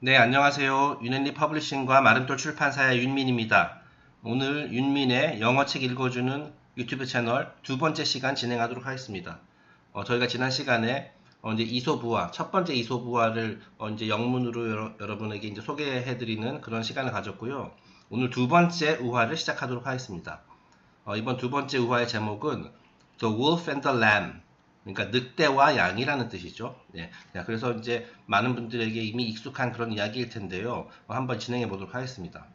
네, 안녕하세요. 윤앤리 퍼블리싱과 마름돌 출판사의 윤민입니다. 오늘 윤민의 영어책 읽어주는 유튜브 채널 두 번째 시간 진행하도록 하겠습니다. 어, 저희가 지난 시간에 어, 이제 이소부화, 첫 번째 이소부화를 어, 이제 영문으로 여러, 분에게 이제 소개해드리는 그런 시간을 가졌고요. 오늘 두 번째 우화를 시작하도록 하겠습니다. 어, 이번 두 번째 우화의 제목은 The Wolf and the Lamb 그러니까 늑대와 양이라는 뜻이죠. 네. 그래서 이제 많은 분들에게 이미 익숙한 그런 이야기일 텐데요. 어, 한번 진행해 보도록 하겠습니다.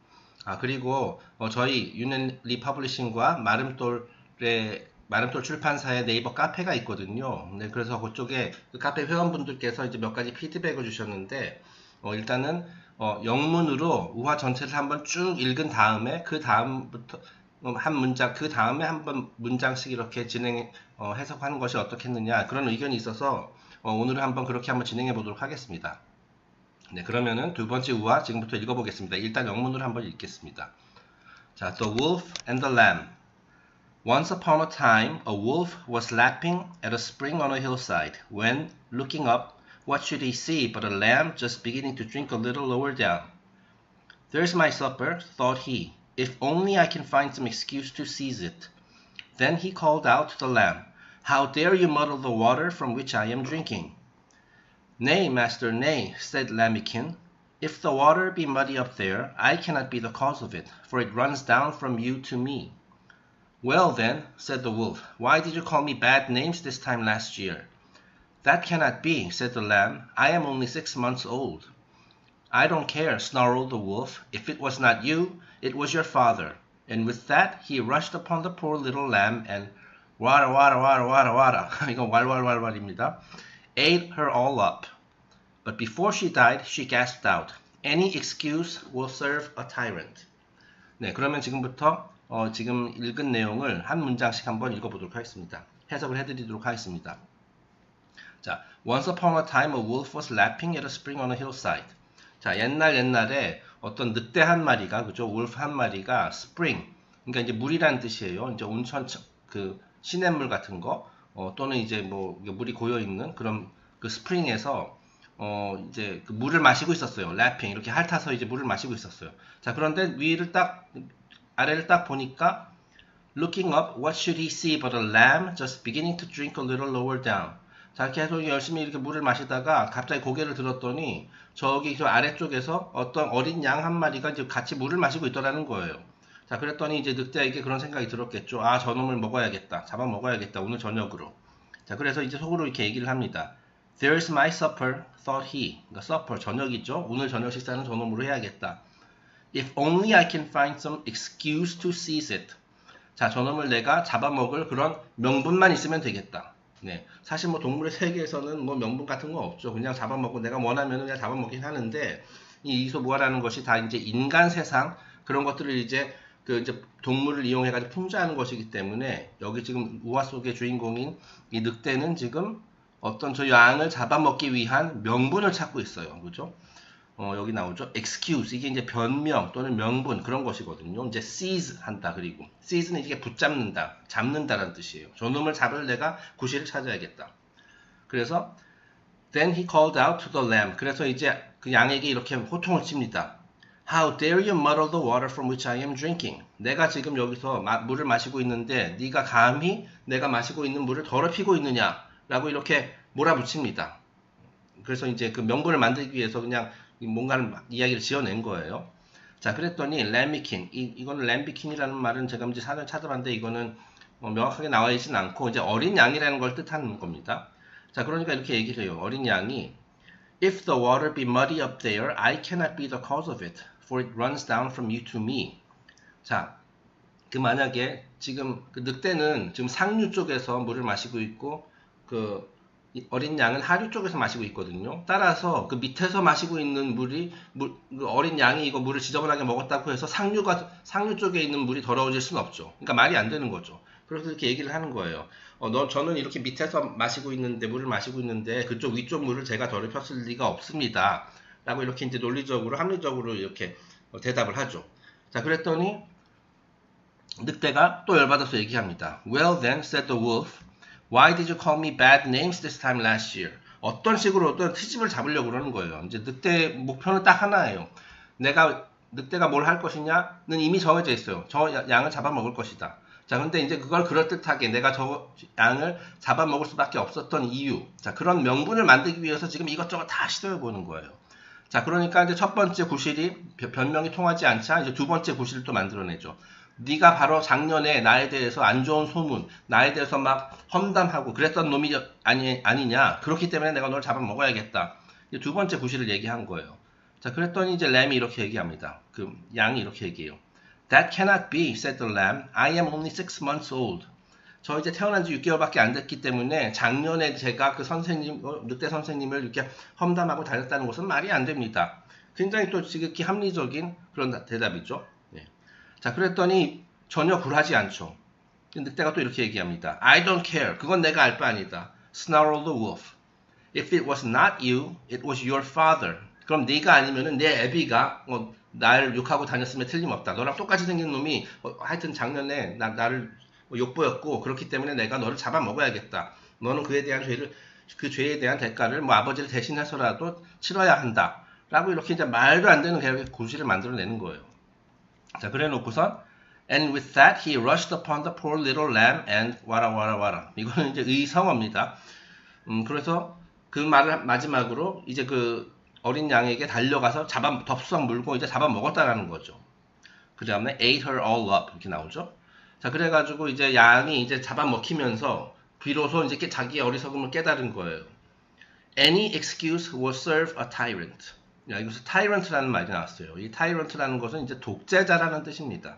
아 그리고 어, 저희 유넨 리 퍼블리싱과 마름돌의 마름돌 출판사의 네이버 카페가 있거든요. 네, 그래서 그쪽에 그 카페 회원분들께서 이제 몇 가지 피드백을 주셨는데 어, 일단은 어, 영문으로 우화 전체를 한번 쭉 읽은 다음에 그 다음부터 한 문장 그 다음에 한번 문장씩 이렇게 진행 어, 해석하는 것이 어떻겠느냐 그런 의견이 있어서 어, 오늘은 한번 그렇게 한번 진행해 보도록 하겠습니다. 네 그러면은 두 번째 우화 지금부터 읽어보겠습니다. 일단 영문으로 한번 읽겠습니다. 자, The Wolf and the Lamb. Once upon a time, a wolf was lapping at a spring on a hillside. When, looking up, what should he see but a lamb just beginning to drink a little lower down? There's my supper, thought he. If only I can find some excuse to seize it. Then he called out to the lamb, How dare you muddle the water from which I am drinking? Nay, master, nay, said Lambikin. If the water be muddy up there, I cannot be the cause of it, for it runs down from you to me. Well, then, said the wolf, why did you call me bad names this time last year? That cannot be, said the lamb. I am only six months old. I don't care, snarled the wolf. If it was not you, it was your father. And with that he rushed upon the poor little lamb and 와라 와라 와라 와라 와라 이건 왈왈왈왈입니다. ate her all up. But before she died, she gasped out, Any excuse will serve a tyrant. 네, 그러면 지금부터 어, 지금 읽은 내용을 한 문장씩 한번 읽어보도록 하겠습니다. 해석을 해드리도록 하겠습니다. 자, Once upon a time a wolf was lapping at a spring on a hillside. 자, 옛날 옛날에 어떤 늑대 한 마리가, 그죠? 울프 한 마리가 spring, 그러니까 이제 물이라는 뜻이에요. 이제 온천, 그, 시냇물 같은 거, 어, 또는 이제 뭐, 물이 고여 있는 그런 그 스프링에서, 어, 이제 그 물을 마시고 있었어요. 랩핑. 이렇게 핥아서 이제 물을 마시고 있었어요. 자, 그런데 위를 딱, 아래를 딱 보니까, looking up, what should he see but a lamb just beginning to drink a little lower down. 자, 계속 열심히 이렇게 물을 마시다가 갑자기 고개를 들었더니 저기 저 아래쪽에서 어떤 어린 양 한 마리가 이제 같이 물을 마시고 있더라는 거예요. 자, 그랬더니 이제 늑대에게 그런 생각이 들었겠죠. 아, 저놈을 먹어야겠다. 잡아 먹어야겠다. 오늘 저녁으로. 자, 그래서 이제 속으로 이렇게 얘기를 합니다. There's my supper, thought he. 그러니까 supper, 저녁이죠. 오늘 저녁 식사는 저놈으로 해야겠다. If only I can find some excuse to seize it. 자, 저놈을 내가 잡아먹을 그런 명분만 있으면 되겠다. 네. 사실 뭐 동물의 세계에서는 뭐 명분 같은 거 없죠. 그냥 잡아먹고 내가 원하면 그냥 잡아먹긴 하는데 이 이소부화라는 것이 다 이제 인간 세상 그런 것들을 이제 그 이제 동물을 이용해 가지고 풍자하는 것이기 때문에 여기 지금 우화 속의 주인공인 이 늑대는 지금 어떤 저 양을 잡아먹기 위한 명분을 찾고 있어요. 그죠? 어, 여기 나오죠. excuse 이게 이제 변명 또는 명분 그런 것이거든요. 이제 seize 한다 그리고 seize는 이게 붙잡는다, 잡는다라는 뜻이에요. 저놈을 잡을 내가 구실을 찾아야겠다. 그래서 then he called out to the lamb. 그래서 이제 그 양에게 이렇게 호통을 칩니다. How dare you muddle the water from which I am drinking? 내가 지금 여기서 마, 물을 마시고 있는데 네가 감히 내가 마시고 있는 물을 더럽히고 있느냐라고 이렇게 몰아붙입니다. 그래서 이제 그 명분을 만들기 위해서 그냥 뭔가를 이야기를 지어낸 거예요. 자, 그랬더니 램비킨, 이, 이거는 램비킨이라는 말은 제가 이제 사전 찾아봤는데 이거는 뭐 명확하게 나와 있지는 않고 이제 어린 양이라는 걸 뜻하는 겁니다. 자, 그러니까 이렇게 얘기를 해요. 어린 양이 If the water be muddy up there, I cannot be the cause of it, for it runs down from you to me. 자, 그 만약에 지금 그 늑대는 지금 상류 쪽에서 물을 마시고 있고 그 어린 양은 하류 쪽에서 마시고 있거든요. 따라서 그 밑에서 마시고 있는 물이 물, 그 어린 양이 이거 물을 지저분하게 먹었다고 해서 상류가 상류 쪽에 있는 물이 더러워질 수는 없죠. 그러니까 말이 안 되는 거죠. 그래서 이렇게 얘기를 하는 거예요. 어, 너 저는 이렇게 밑에서 마시고 있는데 물을 마시고 있는데 그쪽 위쪽 물을 제가 더럽혔을 리가 없습니다. 라고 이렇게 이제 논리적으로 합리적으로 이렇게 어, 대답을 하죠. 자, 그랬더니 늑대가 또 열받아서 얘기합니다. Well then, said the wolf. Why did you call me bad names this time last year? 어떤 식으로든 트집을 잡으려고 그러는 거예요. 이제 늑대 목표는 딱 하나예요. 내가 늑대가 뭘 할 것이냐는 이미 정해져 있어요. 저 양을 잡아먹을 것이다. 자, 근데 이제 그걸 그럴듯하게 내가 저 양을 잡아먹을 수밖에 없었던 이유. 자, 그런 명분을 만들기 위해서 지금 이것저것 다 시도해 보는 거예요. 자, 그러니까 이제 첫 번째 구실이 변명이 통하지 않자 이제 두 번째 구실을 또 만들어내죠. 네가 바로 작년에 나에 대해서 안 좋은 소문, 나에 대해서 막 험담하고 그랬던 놈이 아니, 아니냐. 그렇기 때문에 내가 널 잡아먹어야겠다. 두 번째 구실을 얘기한 거예요. 자, 그랬더니 이제 램이 이렇게 얘기합니다. 그 양이 이렇게 얘기해요. That cannot be, said the lamb. I am only six months old. 저 이제 태어난 지 6개월밖에 안 됐기 때문에 작년에 제가 그 선생님, 어, 늑대 선생님을 이렇게 험담하고 다녔다는 것은 말이 안 됩니다. 굉장히 또 지극히 합리적인 그런 대답이죠. 네. 자, 그랬더니 전혀 굴하지 않죠. 늑대가 또 이렇게 얘기합니다. I don't care. 그건 내가 알 바 아니다. Snarled the wolf. If it was not you, it was your father. 그럼 네가 아니면은 내 애비가 뭐날 욕하고 다녔으면 틀림없다. 너랑 똑같이 생긴 놈이 뭐 하여튼 작년에 나, 나를 뭐 욕보였고 그렇기 때문에 내가 너를 잡아먹어야겠다. 너는 그에 대한 죄를 그 죄에 대한 대가를 뭐 아버지를 대신해서라도 치러야 한다. 라고 이렇게 이제 말도 안 되는 계획의 구실을 만들어내는 거예요. 자, 그래 놓고선 And with that he rushed upon the poor little lamb and 와라 와라 와라. 이거는 이제 의성어입니다. 음, 그래서 그 말을 마지막으로 이제 그 어린 양에게 달려가서 잡아 덥석 물고 이제 잡아 먹었다라는 거죠. 그 다음에 ate her all up 이렇게 나오죠. 자 그래가지고 이제 양이 이제 잡아 먹히면서 비로소 이제 자기의 어리석음을 깨달은 거예요. Any excuse will serve a tyrant. 야, 여기서 tyrant라는 말이 나왔어요. 이 tyrant라는 것은 이제 독재자라는 뜻입니다.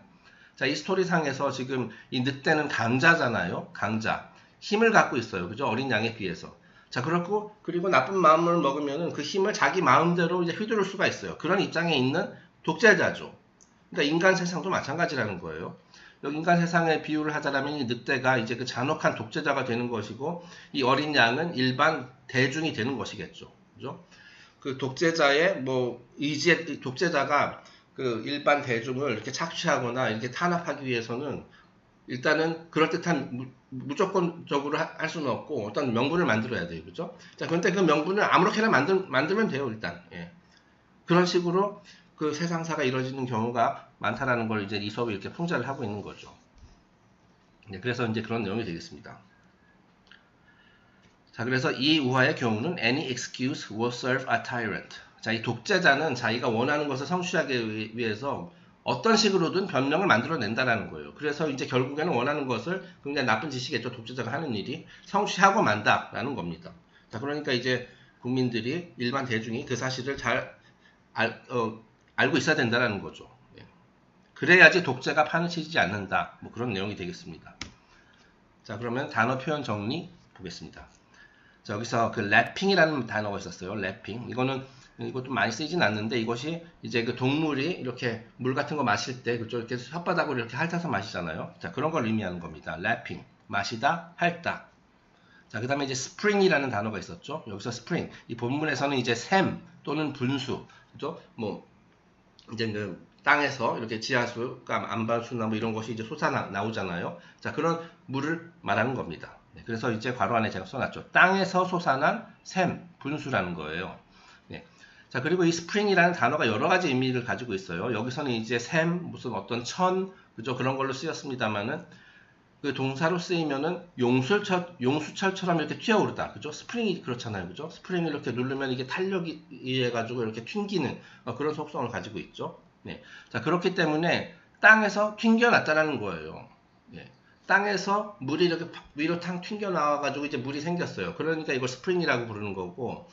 자, 이 스토리상에서 지금 이 늑대는 강자잖아요. 강자. 힘을 갖고 있어요. 그죠? 어린 양에 비해서. 자, 그렇고, 그리고 나쁜 마음을 먹으면 그 힘을 자기 마음대로 이제 휘두를 수가 있어요. 그런 입장에 있는 독재자죠. 그러니까 인간 세상도 마찬가지라는 거예요. 인간 세상의 비유를 하자면 이 늑대가 이제 그 잔혹한 독재자가 되는 것이고, 이 어린 양은 일반 대중이 되는 것이겠죠. 그죠? 그 독재자의 뭐, 의지의, 독재자가 그 일반 대중을 이렇게 착취하거나 이렇게 탄압하기 위해서는 일단은 그럴듯한 무조건적으로 할 수는 없고 어떤 명분을 만들어야 돼요. 그죠? 자, 그런데 그 명분을 아무렇게나 만들, 만들면 돼요, 일단. 예. 그런 식으로 그 세상사가 이루어지는 경우가 많다라는 걸 이제 이 수업이 이렇게 풍자를 하고 있는 거죠. 네, 그래서 이제 그런 내용이 되겠습니다. 자, 그래서 이 우화의 경우는 any excuse will serve a tyrant. 자, 이 독재자는 자기가 원하는 것을 성취하기 위해서 어떤 식으로든 변명을 만들어낸다라는 거예요. 그래서 이제 결국에는 원하는 것을 굉장히 나쁜 짓이겠죠. 독재자가 하는 일이 성취하고 만다라는 겁니다. 자, 그러니까 이제 국민들이 일반 대중이 그 사실을 잘 알, 어, 알고 있어야 된다라는 거죠. 예. 그래야지 독재가 판을 치지 않는다. 뭐 그런 내용이 되겠습니다. 자, 그러면 단어 표현 정리 보겠습니다. 자, 여기서 그 랩핑이라는 단어가 있었어요. 랩핑. 이거는 이것도 많이 쓰이진 않는데 이것이 이제 그 동물이 이렇게 물 같은 거 마실 때 그쪽 이렇게 혓바닥으로 이렇게 핥아서 마시잖아요. 자 그런 걸 의미하는 겁니다. 랩핑 마시다 핥다. 자 그 다음에 이제 스프링이라는 단어가 있었죠. 여기서 스프링 이 본문에서는 이제 샘 또는 분수 그죠? 뭐 이제 그 땅에서 이렇게 지하수가 안반수나 뭐 이런 것이 이제 솟아 나오잖아요. 자 그런 물을 말하는 겁니다. 네, 그래서 이제 괄호 안에 제가 써놨죠. 땅에서 솟아난 샘 분수라는 거예요. 자, 그리고 이 스프링이라는 단어가 여러 가지 의미를 가지고 있어요. 여기서는 이제 샘, 무슨 어떤 천, 그죠? 그런 걸로 쓰였습니다만은 그 동사로 쓰이면은 용술철, 용수철처럼 이렇게 튀어오르다. 그죠? 스프링이 그렇잖아요. 그죠? 스프링을 이렇게 누르면 이게 탄력이 의해 가지고 이렇게 튕기는 어, 그런 속성을 가지고 있죠. 네. 자, 그렇기 때문에 땅에서 튕겨 났다라는 거예요. 네. 땅에서 물이 이렇게 위로 탕 튕겨 나와가지고 이제 물이 생겼어요. 그러니까 이걸 스프링이라고 부르는 거고,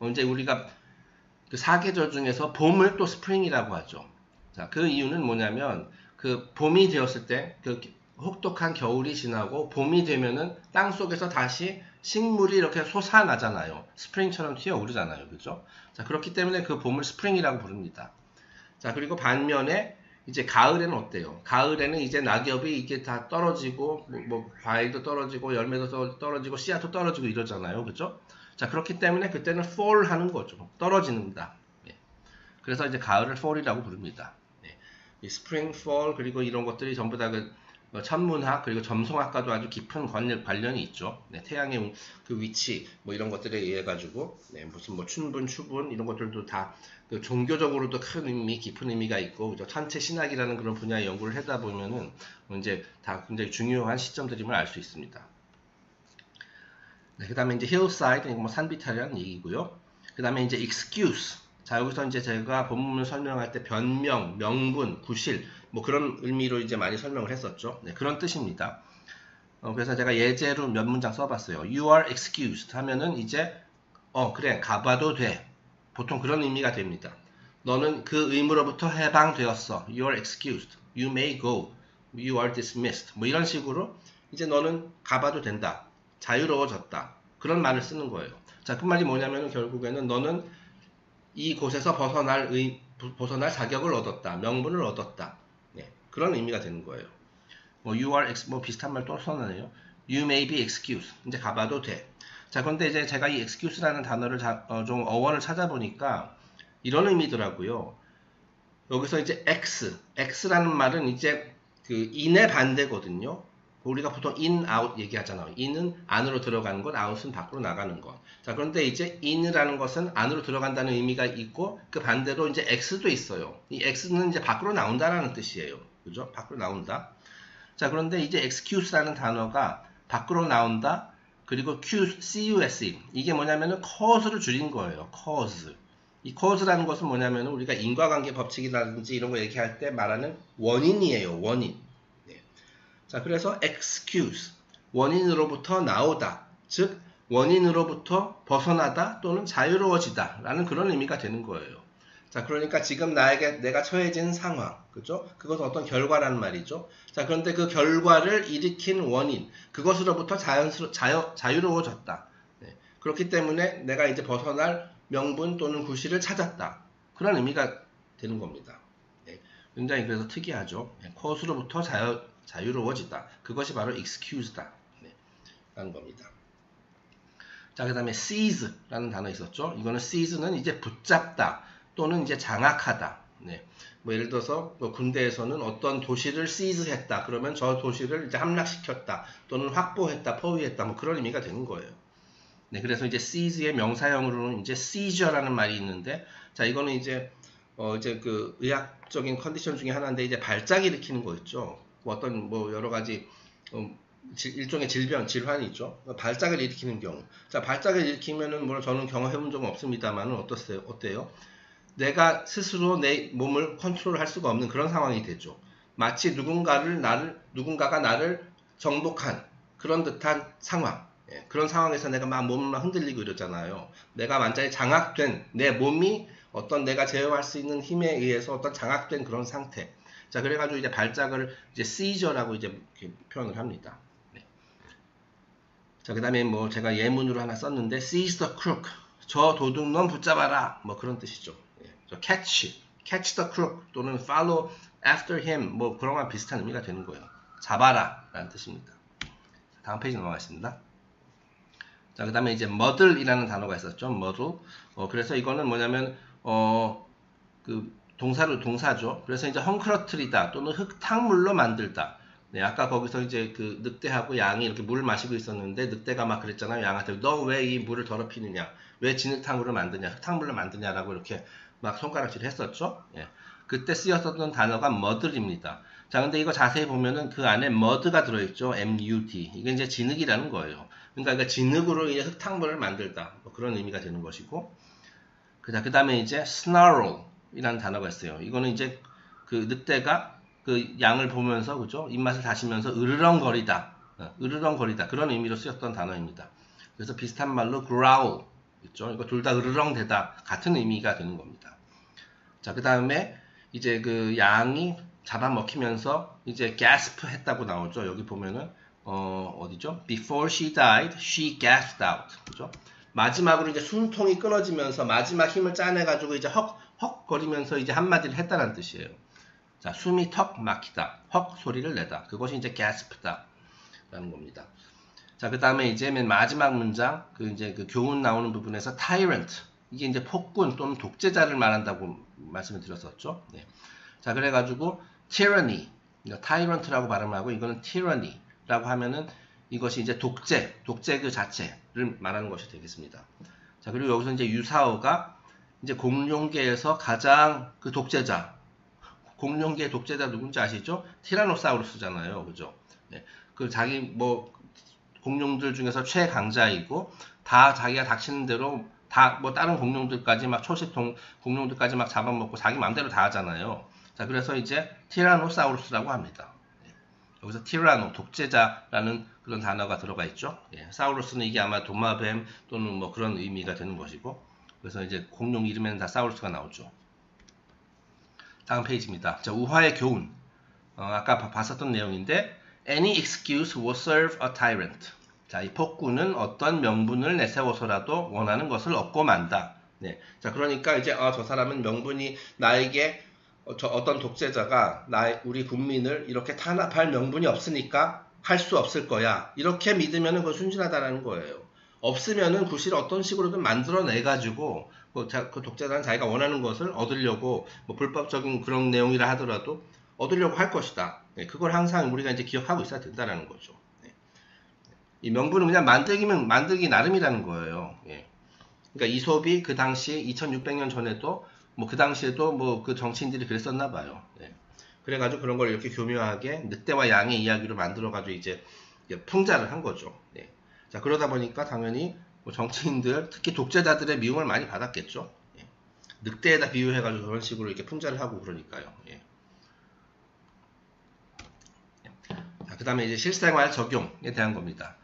어, 이제 우리가 그 사계절 중에서 봄을 또 스프링이라고 하죠. 자, 그 이유는 뭐냐면 그 봄이 되었을 때 그 혹독한 겨울이 지나고 봄이 되면은 땅 속에서 다시 식물이 이렇게 솟아나잖아요. 스프링처럼 튀어오르잖아요. 그죠? 자, 그렇기 때문에 그 봄을 스프링이라고 부릅니다. 자, 그리고 반면에 이제 가을에는 어때요? 가을에는 이제 낙엽이 이게 다 떨어지고 뭐, 뭐 과일도 떨어지고 열매도 떨어지고 씨앗도 떨어지고 이러잖아요. 그죠? 자, 그렇기 때문에 그때는 fall 하는 거죠. 떨어지는다. 예. 그래서 이제 가을을 fall이라고 부릅니다. 예. 이 spring, fall 그리고 이런 것들이 전부 다그 어, 천문학 그리고 점성학과도 아주 깊은 관련, 관련이 있죠. 네, 태양의 우- 그 위치 뭐 이런 것들에 의해 가지고 네, 무슨 뭐 춘분, 추분 이런 것들도 다 그 종교적으로도 큰 의미, 깊은 의미가 있고 그죠? 천체 신학이라는 그런 분야의 연구를 하다 보면은 이제 다 굉장히 중요한 시점들임을 알 수 있습니다. 네, 그 다음에 이제 hillside, 뭐 산비탈이라는 얘기고요. 그 다음에 이제 excuse. 자, 여기서 이제 제가 본문을 설명할 때 변명, 명분, 구실, 뭐 그런 의미로 이제 많이 설명을 했었죠. 네, 그런 뜻입니다. 어, 그래서 제가 예제로 몇 문장 써봤어요. You are excused 하면은 이제, 어, 그래, 가봐도 돼. 보통 그런 의미가 됩니다. 너는 그 의무로부터 해방되었어. You are excused. You may go. You are dismissed. 뭐 이런 식으로 이제 너는 가봐도 된다. 자유로워졌다. 그런 말을 쓰는 거예요. 자, 그 말이 뭐냐면 결국에는 너는 이 곳에서 벗어날 의, 벗어날 자격을 얻었다. 명분을 얻었다. 네, 그런 의미가 되는 거예요. 뭐 you are ex, 뭐 비슷한 말 또 써놨네요. You may be excused. 이제 가봐도 돼. 자, 그런데 이제 제가 이 excuse라는 단어를 자, 어, 좀 어원을 찾아보니까 이런 의미더라고요. 여기서 이제 x, x라는 말은 이제 그 in의 반대거든요. 우리가 보통 in, out 얘기하잖아요. in은 안으로 들어가는 것, out은 밖으로 나가는 것. 자, 그런데 이제 in이라는 것은 안으로 들어간다는 의미가 있고 그 반대로 이제 x도 있어요. 이 x는 이제 밖으로 나온다라는 뜻이에요. 그죠? 밖으로 나온다. 자, 그런데 이제 excuse라는 단어가 밖으로 나온다. 그리고 Q, CUSE. 이게 뭐냐면은 cause를 줄인 거예요. cause. 이 cause라는 것은 뭐냐면 우리가 인과관계 법칙이라든지 이런 거 얘기할 때 말하는 원인이에요. 원인. 네. 자, 그래서 excuse. 원인으로부터 나오다. 즉, 원인으로부터 벗어나다 또는 자유로워지다. 라는 그런 의미가 되는 거예요. 자, 그러니까 지금 나에게 내가 처해진 상황, 그죠? 그것은 어떤 결과라는 말이죠. 자, 그런데 그 결과를 일으킨 원인, 그것으로부터 자연스러, 자유, 자유로워졌다. 네. 그렇기 때문에 내가 이제 벗어날 명분 또는 구실을 찾았다. 그런 의미가 되는 겁니다. 네. 굉장히 그래서 특이하죠. 네. 코스로부터 자유, 자유로워지다. 그것이 바로 excuse다. 네. 라는 겁니다. 자, 그 다음에 seize라는 단어 있었죠. 이거는 seize는 이제 붙잡다. 또는 이제 장악하다. 네. 뭐 예를 들어서 뭐 군대에서는 어떤 도시를 시즈했다. 그러면 저 도시를 이제 함락시켰다. 또는 확보했다, 포위했다. 뭐 그런 의미가 되는 거예요. 네, 그래서 이제 seize의 명사형으로는 이제 seizure라는 말이 있는데, 자 이거는 이제 어 이제 그 의학적인 컨디션 중에 하나인데 이제 발작 일으키는 거 있죠. 뭐 어떤 뭐 여러 가지 음, 일종의 질병, 질환이 있죠. 발작을 일으키는 경우. 자, 발작을 일으키면은 물론 저는 경험해본 적은 없습니다만은 어떠세요? 어때요? 내가 스스로 내 몸을 컨트롤할 수가 없는 그런 상황이 되죠. 마치 누군가를 나를 누군가가 나를 정복한 그런 듯한 상황. 예, 그런 상황에서 내가 막막 흔들리고 이러잖아요. 내가 완전히 장악된 내 몸이 어떤 내가 제어할 수 있는 힘에 의해서 어떤 장악된 그런 상태. 자, 그래가지고 이제 발작을 이제 seizure라고 이제 표현을 합니다. 네. 자, 그 다음에 뭐 제가 예문으로 하나 썼는데 seize the. 저 도둑놈 붙잡아라. 뭐 그런 뜻이죠. Catch, catch the crook 또는 follow after him 뭐 그런 거랑 비슷한 의미가 되는 거예요. 잡아라 라는 뜻입니다. 다음 페이지 넘어가겠습니다. 자, 그 다음에 이제 muddle이라는 단어가 있었죠. muddle. 어, 그래서 이거는 뭐냐면, 어, 그 동사로 동사죠. 그래서 이제 헝클어트리다 또는 흙탕물로 만들다. 네, 아까 거기서 이제 그 늑대하고 양이 이렇게 물을 마시고 있었는데 늑대가 막 그랬잖아요. 양한테 너 왜 이 물을 더럽히느냐? 왜 진흙탕물을 만드냐? 흙탕물을 만드냐라고 이렇게 막 손가락질 했었죠. 예. 그때 쓰였었던 단어가 mud입니다. 자, 근데 이거 자세히 보면은 그 안에 mud가 들어있죠. mud. 이게 이제 진흙이라는 거예요. 그러니까 이거 진흙으로 이제 흙탕물을 만들다. 뭐 그런 의미가 되는 것이고. 그 다음에 이제 snarl이라는 단어가 있어요. 이거는 이제 그 늑대가 그 양을 보면서 그죠? 입맛을 다시면서 으르렁거리다. 어, 으르렁거리다. 그런 의미로 쓰였던 단어입니다. 그래서 비슷한 말로 growl 있죠. 이거 둘다 으르렁대다. 같은 의미가 되는 겁니다. 자, 그 다음에 이제 그 양이 잡아먹히면서 이제 gasp 했다고 나오죠. 여기 보면은 어, 어디죠? Before she died, she gasped out. 그죠? 마지막으로 이제 숨통이 끊어지면서 마지막 힘을 짜내가지고 이제 헉, 헉 거리면서 이제 한마디를 했다는 뜻이에요. 자, 숨이 턱 막히다. 헉 소리를 내다. 그것이 이제 gasp다. 라는 겁니다. 자, 그 다음에 이제 맨 마지막 문장, 그 이제 그 교훈 나오는 부분에서 tyrant. 이게 이제 폭군 또는 독재자를 말한다고 말씀을 드렸었죠. 네. 자, 그래가지고 tyranny. 타이런트라고 발음하고 이거는 tyranny라고 하면은 이것이 이제 독재, 독재 그 자체를 말하는 것이 되겠습니다. 자, 그리고 여기서 이제 유사어가 이제 공룡계에서 가장 그 독재자, 공룡계 독재자 누군지 아시죠? 티라노사우루스잖아요. 그죠? 네. 그 자기 뭐 공룡들 중에서 최강자이고 다 자기가 닥치는 대로 다 뭐 다른 공룡들까지 막 초식 동, 공룡들까지 막 잡아먹고 자기 마음대로 다 하잖아요. 자, 그래서 이제 티라노사우루스라고 합니다. 네. 여기서 티라노, 독재자라는 그런 단어가 들어가 있죠. 예, 사우루스는 이게 아마 도마뱀 또는 뭐 그런 의미가 되는 것이고, 그래서 이제 공룡 이름에는 다 사우루스가 나오죠. 다음 페이지입니다. 자, 우화의 교훈. 어, 아까 봤었던 내용인데, Any excuse will serve a tyrant. 자, 이 폭군은 어떤 명분을 내세워서라도 원하는 것을 얻고 만다. 네. 자, 그러니까 이제, 아, 저 사람은 명분이 나에게 어, 저 어떤 독재자가 나 우리 국민을 이렇게 탄압할 명분이 없으니까 할 수 없을 거야. 이렇게 믿으면 그건 순진하다라는 거예요. 없으면은 구실 어떤 식으로든 만들어내 가지고 그, 그 독재자는 자기가 원하는 것을 얻으려고 뭐 불법적인 그런 내용이라 하더라도 얻으려고 할 것이다. 네, 그걸 항상 우리가 이제 기억하고 있어야 된다는 거죠. 네. 이 명분은 그냥 만들기면 만들기 나름이라는 거예요. 예. 그러니까 이솝이 그 당시 2600년 전에도 뭐 그 당시에도 뭐 그 정치인들이 그랬었나 봐요. 예. 그래가지고 그런 걸 이렇게 교묘하게 늑대와 양의 이야기로 만들어가지고 이제 풍자를 한 거죠. 예. 자 그러다 보니까 당연히 뭐 정치인들 특히 독재자들의 미움을 많이 받았겠죠. 예. 늑대에다 비유해가지고 그런 식으로 이렇게 풍자를 하고 그러니까요. 예. 그 다음에 이제 실생활 적용에 대한 겁니다.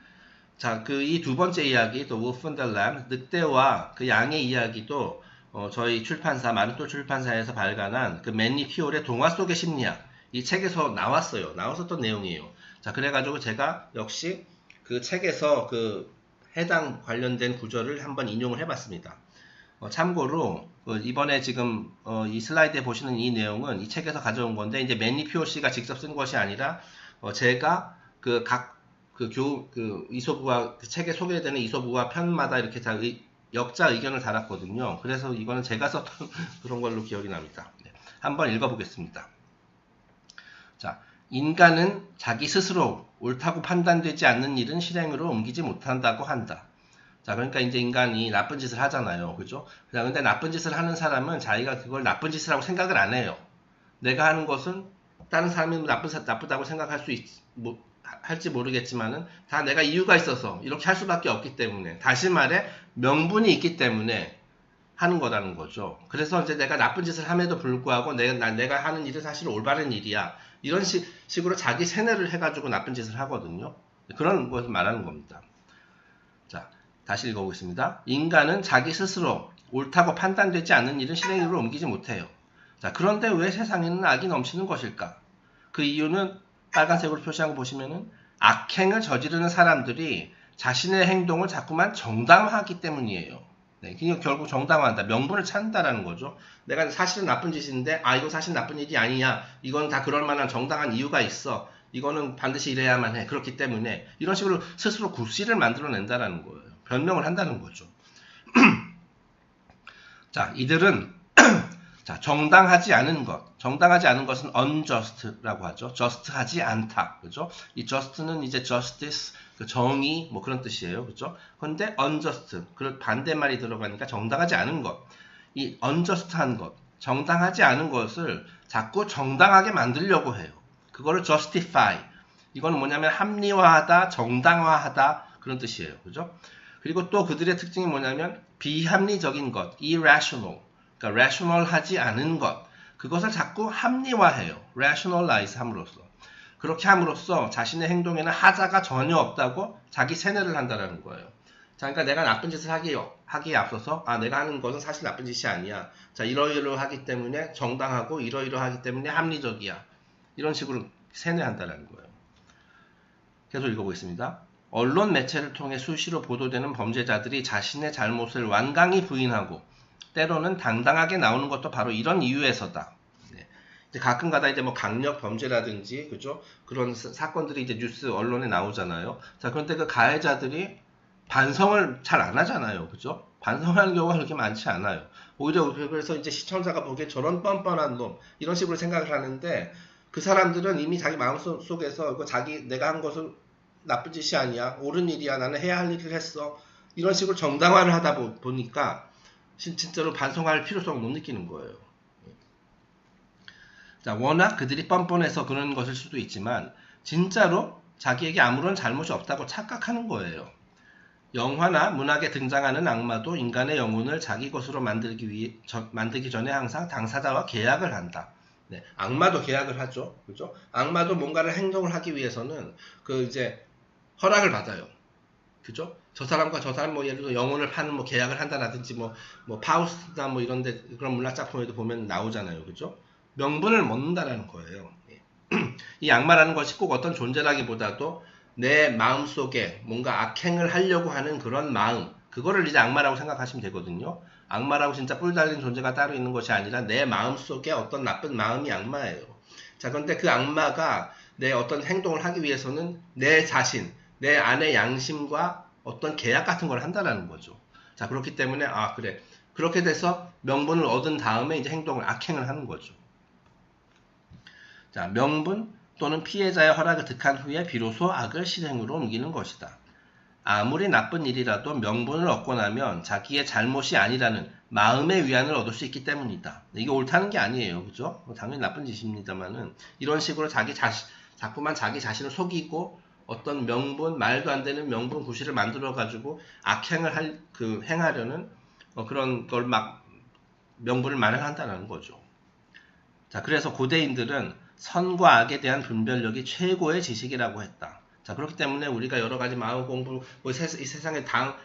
자, 그 이 두 번째 이야기, 또 우픈델람, 늑대와 그 양의 이야기도 어, 저희 출판사, 마르토 출판사에서 발간한 그 맨니 피올의 동화 속의 심리학, 이 책에서 나왔어요. 나왔었던 내용이에요. 자, 그래가지고 제가 역시 그 책에서 그 해당 관련된 구절을 한번 인용을 해봤습니다. 어, 참고로 어, 이번에 지금 어, 이 슬라이드에 보시는 이 내용은 이 책에서 가져온 건데 이제 맨니 피올 씨가 직접 쓴 것이 아니라 어, 제가 그 각 그 교, 그 이소부와 그 책에 소개되는 이소부와 편마다 이렇게 다 의, 역자 의견을 달았거든요. 그래서 이거는 제가 썼던 그런 걸로 기억이 납니다. 네. 한번 읽어보겠습니다. 자, 인간은 자기 스스로 옳다고 판단되지 않는 일은 실행으로 옮기지 못한다고 한다. 자, 그러니까 이제 인간이 나쁜 짓을 하잖아요. 그죠? 근데 나쁜 짓을 하는 사람은 자기가 그걸 나쁜 짓이라고 생각을 안 해요. 내가 하는 것은 다른 사람이 나쁜, 나쁘다고 생각할 수 있, 뭐, 할지 모르겠지만은 다 내가 이유가 있어서 이렇게 할 수밖에 없기 때문에 다시 말해 명분이 있기 때문에 하는 거라는 거죠. 그래서 이제 내가 나쁜 짓을 함에도 불구하고 내가, 내가 하는 일은 사실 올바른 일이야. 이런 식, 식으로 자기 세뇌를 해가지고 나쁜 짓을 하거든요. 그런 것을 말하는 겁니다. 자, 다시 읽어보겠습니다. 인간은 자기 스스로 옳다고 판단되지 않는 일은 실행으로 옮기지 못해요. 자, 그런데 왜 세상에는 악이 넘치는 것일까? 그 이유는 빨간색으로 표시한 거 보시면은 악행을 저지르는 사람들이 자신의 행동을 자꾸만 정당화하기 때문이에요. 네, 그러니까 결국 정당화한다. 명분을 찾는다라는 거죠. 내가 사실은 나쁜 짓인데, 아, 이거 사실 나쁜 일이 아니야. 이건 다 그럴 만한 정당한 이유가 있어. 이거는 반드시 이래야만 해. 그렇기 때문에 이런 식으로 스스로 구실을 만들어낸다라는 거예요. 변명을 한다는 거죠. 자, 이들은 자, 정당하지 않은 것. 정당하지 않은 것은 unjust라고 하죠. just하지 않다. 그죠? 이 just는 이제 justice, 그 정의, 뭐 그런 뜻이에요. 그죠? 근데 unjust, 그 반대말이 들어가니까 정당하지 않은 것. 이 unjust한 것, 정당하지 않은 것을 자꾸 정당하게 만들려고 해요. 그거를 justify. 이거는 뭐냐면 합리화하다, 정당화하다, 그런 뜻이에요. 그죠? 그리고 또 그들의 특징이 뭐냐면 비합리적인 것, irrational. 그러니까 rational하지 않은 것 그것을 자꾸 합리화해요. rationalize 함으로써 그렇게 함으로써 자신의 행동에는 하자가 전혀 없다고 자기 세뇌를 한다는 거예요. 자, 그러니까 내가 나쁜 짓을 하기, 하기에 앞서서, 아, 내가 하는 것은 사실 나쁜 짓이 아니야. 자, 이러이러하기 때문에 정당하고 이러이러하기 때문에 합리적이야. 이런 식으로 세뇌한다는 거예요. 계속 읽어보겠습니다. 언론 매체를 통해 수시로 보도되는 범죄자들이 자신의 잘못을 완강히 부인하고 때로는 당당하게 나오는 것도 바로 이런 이유에서다. 네. 가끔가다 이제 뭐 강력 범죄라든지 그죠 그런 사, 건들이 이제 뉴스 언론에 나오잖아요. 자 그런데 그 가해자들이 반성을 잘 안 하잖아요, 그죠? 반성하는 경우가 그렇게 많지 않아요. 오히려 그래서 이제 시청자가 보기에 저런 뻔뻔한 놈 이런 식으로 생각을 하는데 그 사람들은 이미 자기 마음속에서 이거 자기 내가 한 것은 나쁜 짓이 아니야. 옳은 일이야. 나는 해야 할 일을 했어. 이런 식으로 정당화를 하다 보, 보니까 진짜로 반성할 필요성을 못 느끼는 거예요. 자, 워낙 그들이 뻔뻔해서 그런 것일 수도 있지만 진짜로 자기에게 아무런 잘못이 없다고 착각하는 거예요. 영화나 문학에 등장하는 악마도 인간의 영혼을 자기 것으로 만들기 위해 저, 만들기 전에 항상 당사자와 계약을 한다. 네, 악마도 계약을 하죠. 그죠? 악마도 뭔가를 행동을 하기 위해서는 그 이제 허락을 받아요. 그죠? 저 사람과 저 사람 뭐 예를 들어 영혼을 파는 뭐 계약을 한다라든지 뭐, 뭐 파우스나 뭐 이런데 그런 문학 작품에도 보면 나오잖아요. 그죠? 명분을 묻는다라는 거예요. 예. 이 악마라는 것이 꼭 어떤 존재라기보다도 내 마음 속에 뭔가 악행을 하려고 하는 그런 마음, 그거를 이제 악마라고 생각하시면 되거든요. 악마라고 진짜 뿔 달린 존재가 따로 있는 것이 아니라 내 마음 속에 어떤 나쁜 마음이 악마예요. 자, 그런데 그 악마가 내 어떤 행동을 하기 위해서는 내 자신, 내 안의 양심과 어떤 계약 같은 걸 한다라는 거죠. 자, 그렇기 때문에, 아, 그래. 그렇게 돼서 명분을 얻은 다음에 이제 행동을 악행을 하는 거죠. 자, 명분 또는 피해자의 허락을 득한 후에 비로소 악을 실행으로 옮기는 것이다. 아무리 나쁜 일이라도 명분을 얻고 나면 자기의 잘못이 아니라는 마음의 위안을 얻을 수 있기 때문이다. 이게 옳다는 게 아니에요. 그죠? 뭐 당연히 나쁜 짓입니다만은 이런 식으로 자기 자신, 자꾸만 자기 자신을 속이고 어떤 명분, 말도 안 되는 명분 구실을 만들어 가지고 악행을 할, 그, 행하려는 어, 그런 걸 막 명분을 마련한다는 거죠. 자, 그래서 고대인들은 선과 악에 대한 분별력이 최고의 지식이라고 했다. 자, 그렇기 때문에 우리가 여러 가지 마음 공부, 뭐 세, 이 세상에 당,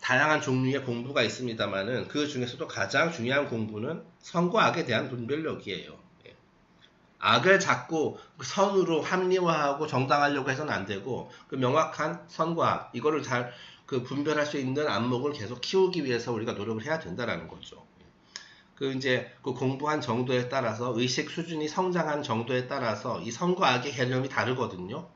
다양한 종류의 공부가 있습니다만은 그 중에서도 가장 중요한 공부는 선과 악에 대한 분별력이에요. 예. 악을 자꾸 선으로 합리화하고 정당하려고 해서는 안 되고 그 명확한 선과 악 이거를 잘 그 분별할 수 있는 안목을 계속 키우기 위해서 우리가 노력을 해야 된다라는 거죠. 그 이제 그 공부한 정도에 따라서 의식 수준이 성장한 정도에 따라서 이 선과 악의 개념이 다르거든요.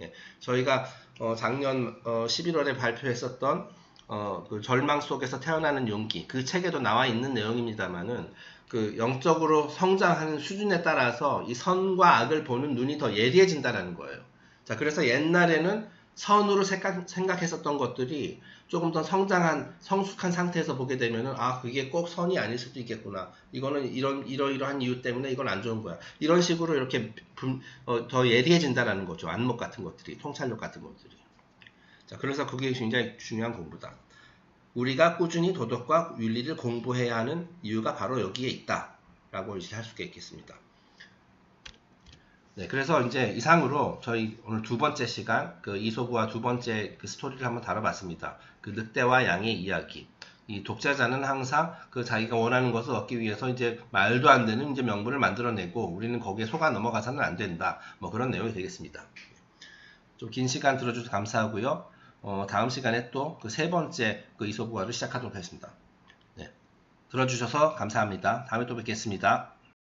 예, 저희가 어, 작년 어, 11월에 발표했었던 어, 그 절망 속에서 태어나는 용기 그 책에도 나와 있는 내용입니다만은 그 영적으로 성장하는 수준에 따라서 이 선과 악을 보는 눈이 더 예리해진다라는 거예요. 자, 그래서 옛날에는 선으로 생각, 생각 했었던 것들이 조금 더 성장한 성숙한 상태에서 보게 되면은 아 그게 꼭 선이 아닐 수도 있겠구나. 이거는 이런 이러이러한 이유 때문에 이건 안 좋은 거야. 이런 식으로 이렇게 분, 어, 더 예리해진다라는 거죠. 안목 같은 것들이 통찰력 같은 것들이. 자 그래서 그게 굉장히 중요한 공부다 우리가 꾸준히 도덕과 윤리를 공부해야 하는 이유가 바로 여기에 있다 라고 이제 할 수가 있겠습니다. 네, 그래서 이제 이상으로 저희 오늘 두 번째 시간 그 이소구와 두 번째 그 스토리를 한번 다뤄봤습니다. 그 늑대와 양의 이야기. 이 독자자는 항상 그 자기가 원하는 것을 얻기 위해서 이제 말도 안 되는 이제 명분을 만들어내고 우리는 거기에 속아 넘어가서는 안 된다. 뭐 그런 내용이 되겠습니다. 좀 긴 시간 들어주셔서 감사하고요. 어, 다음 시간에 또 그 세 번째 그 이소구화를 시작하도록 하겠습니다. 네. 들어주셔서 감사합니다. 다음에 또 뵙겠습니다.